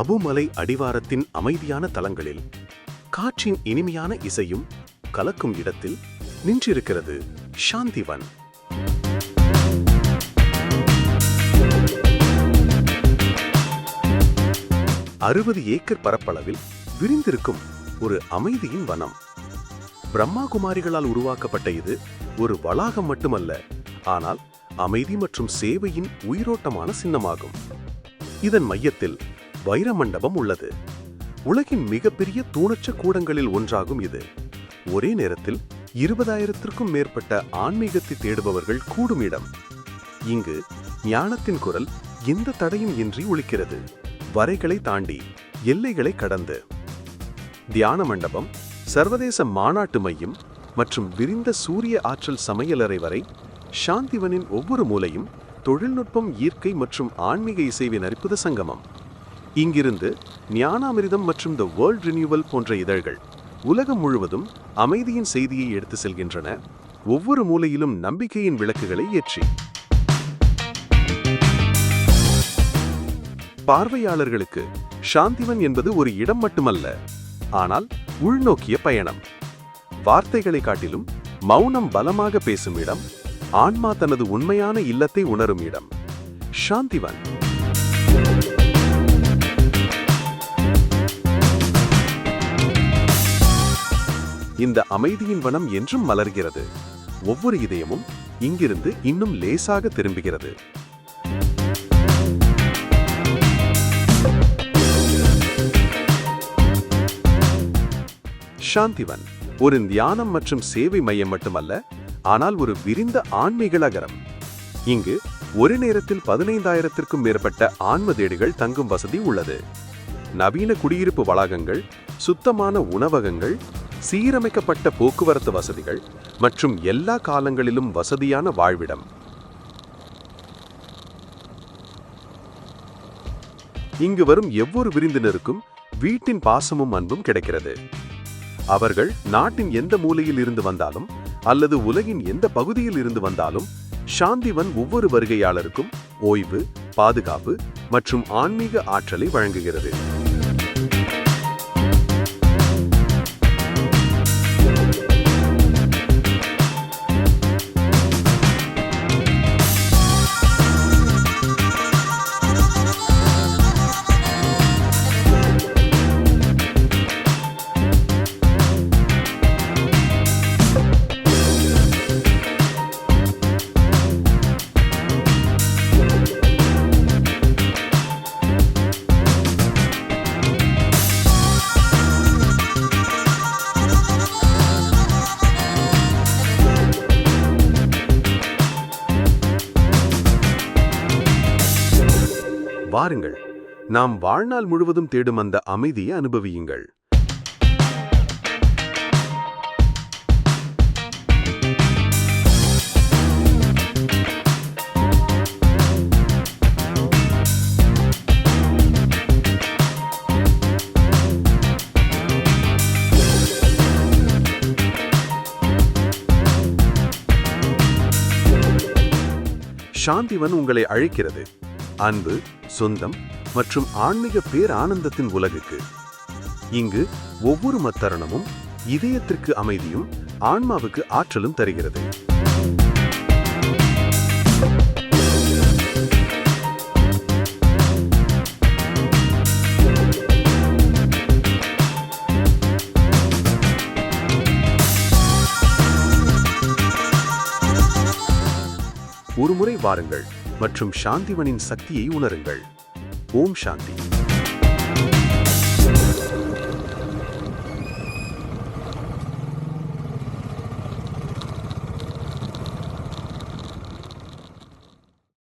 அபுமலை அடிவாரத்தின் அமைதியான தலங்களில் காற்றின் இனிமையான இசையும் கலக்கும் இடத்தில் நின்றிருக்கிறது சாந்திவன். அறுபது ஏக்கர் பரப்பளவில் விரிந்திருக்கும் ஒரு அமைதியின் வனம். பிரம்மா குமாரிகளால் உருவாக்கப்பட்ட இது ஒரு வளாகம் மட்டுமல்ல ஆனால் அமைதி மற்றும் சேவையின் உயிரோட்டமான சின்னமாகும். இதன் மையத்தில் வைர மண்டபம் உள்ளது. உலகின் மிகப்பெரிய தூணச்ச கூடங்களில் ஒன்றாகும் இது. ஒரே நேரத்தில் இருபதாயிரத்திற்கும் மேற்பட்ட ஆன்மீகத்தை தேடுபவர்கள் கூடும் இடம். இங்கு ஞானத்தின் குரல் எந்த தடையும் இன்றி ஒழிக்கிறது வரைகளை தாண்டி எல்லைகளை கடந்து. தியான மண்டபம் சர்வதேச மாநாட்டு மையம் மற்றும் விரிந்த சூரிய ஆற்றல் சமையலறை வரை சாந்திவனின் ஒவ்வொரு மூலையும் தொழில்நுட்பம் இயற்கை மற்றும் ஆன்மீக இசைவின் அற்புத சங்கமம். இங்கிருந்து ஞானாமிரிதம் மற்றும் த வேர்ல்ட் ரினியூவல் போன்ற இதழ்கள் உலகம் முழுவதும் அமைதியின் செய்தியை எடுத்து செல்கின்றன. ஒவ்வொரு மூலையிலும் நம்பிக்கையின் விளக்குகளை ஏற்றி. பார்வையாளர்களுக்கு சாந்திவன் என்பது ஒரு இடம் மட்டுமல்ல ஆனால் உள்நோக்கிய பயணம். வார்த்தைகளை காட்டிலும் மௌனம் பலமாக பேசும் இடம் ஆன்மா தனது உண்மையான இல்லத்தை உணரும் இடம். சாந்திவன். இந்த அமைதியின் வனம் என்றும் மலர்கிறது. ஒவ்வொரு இதயமும் இங்கிருந்து இன்னும் லேசாக திரும்புகிறது. சாந்திவன் ஒரு தியானம் மற்றும் சேவை மையம் மட்டுமல்ல ஆனால் ஒரு விரிந்த ஆன்மீக நகரம். இங்கு ஒரு நேரத்தில் பதினைந்தாயிரத்திற்கும் மேற்பட்ட ஆன்ம தேடிகள் தங்கும் வசதி உள்ளது. நவீன குடியிருப்பு வளாகங்கள் சுத்தமான உணவகங்கள் சீரமைக்கப்பட்ட போக்குவரத்து வசதிகள் மற்றும் எல்லா காலங்களிலும் வசதியான வாழ்விடம். இங்கு வரும் எவ்வொரு விருந்தினருக்கும் வீட்டின் பாசமும் அன்பும் கிடைக்கிறது. அவர்கள் நாட்டின் எந்த மூலையில் இருந்து வந்தாலும் அல்லது உலகின் எந்த பகுதியில் இருந்து வந்தாலும் சாந்திவன் ஒவ்வொரு வருகையாளருக்கும் ஓய்வு பாதுகாப்பு மற்றும் ஆன்மீக ஆற்றலை வழங்குகிறது. வாருங்கள். நாம் வாழ்நாள் முழுவதும் தேடும் அந்த அமைதியை அனுபவியுங்கள். சாந்திவன் உங்களை அழைக்கிறது. அன்பு சொந்தம் மற்றும் ஆன்மீக பேரானந்தத்தின் உலகுக்கு. இங்கு ஒவ்வொரு மத்தருணமும் இதயத்திற்கு அமைதியும் ஆன்மாவுக்கு ஆற்றலும் தருகிறது. ஒருமுறை வாருங்கள். மற்றும் சாந்திவனின் சக்தியை உணருங்கள். ஓம் சாந்தி.